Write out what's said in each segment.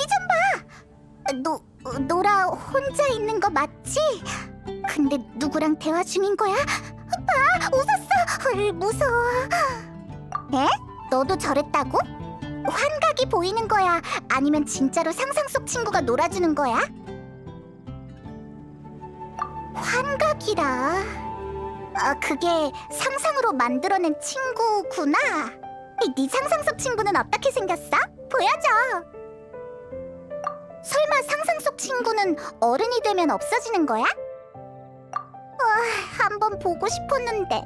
저기 좀 봐. 노 노라 혼자 있는 거 맞지? 근데 누구랑 대화 중인 거야? 봐, 웃었어. 헐, 무서워. 에? 너도 저랬다고? 환각이 보이는 거야? 아니면 진짜로 상상 속 친구가 놀아주는 거야? 환각이라. 아, 그게 상상으로 만들어낸 친구구나. 네 상상 속 친구는 어떻게 생겼어? 보여줘. 상상 속 친구는 어른이 되면 없어지는 거야? 와, 한번 보고 싶었는데.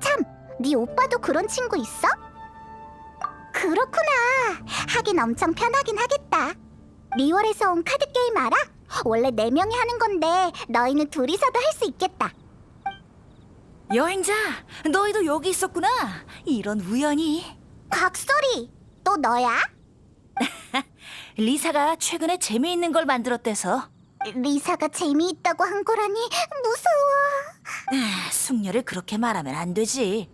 참, 네 오빠도 그런 친구 있어? 그렇구나. 하긴 엄청 편하긴 하겠다. 리월에서 온 카드 게임 알아? 원래 네 명이 하는 건데 너희는 둘이서도 할 수 있겠다. 여행자, 너희도 여기 있었구나. 이런 우연이. 각설이, 또 너야? 리사가 최근에 재미있는 걸 만들었대서 리사가 재미있다고 한 거라니 무서워. 아, 숙녀를 그렇게 말하면 안 되지.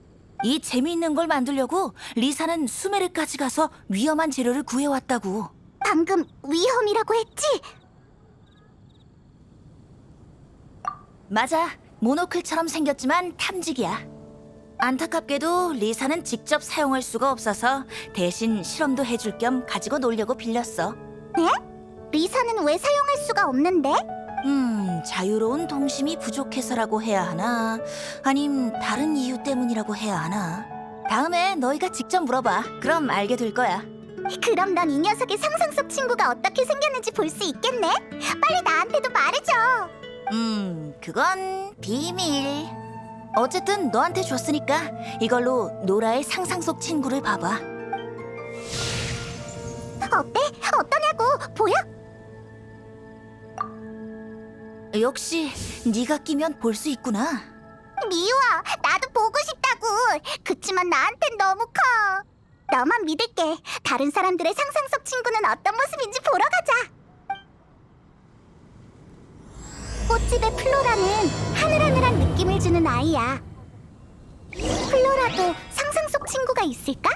이 재미있는 걸 만들려고 리사는 수메르까지 가서 위험한 재료를 구해왔다고. 방금 위험이라고 했지? 맞아. 모노클처럼 생겼지만 탐직이야. 안타깝게도 리사는 직접 사용할 수가 없어서 대신 실험도 해줄 겸 가지고 놀려고 빌렸어. 리사는 왜 사용할 수가 없는데? 음, 자유로운 동심이 부족해서라고 해야 하나? 아님 다른 이유 때문이라고 해야 하나? 다음에 너희가 직접 물어봐. 그럼 알게 될 거야. 그럼 넌 이 녀석의 상상 속 친구가 어떻게 생겼는지 볼 수 있겠네? 빨리 나한테도 말해줘. 음, 그건 비밀. 어쨌든 너한테 줬으니까 이걸로 노라의 상상 속 친구를 봐봐. 어때? 어떠냐고? 보여? 역시 네가 끼면 볼 수 있구나. 미워. 나도 보고 싶다고. 그치만 나한텐 너무 커. 너만 믿을게. 다른 사람들의 상상 속 친구는 어떤 모습인지 보러 가자. 꽃집의 플로라는 하늘하늘한 느낌을 주는 아이야. 플로라도 상상 속 친구가 있을까?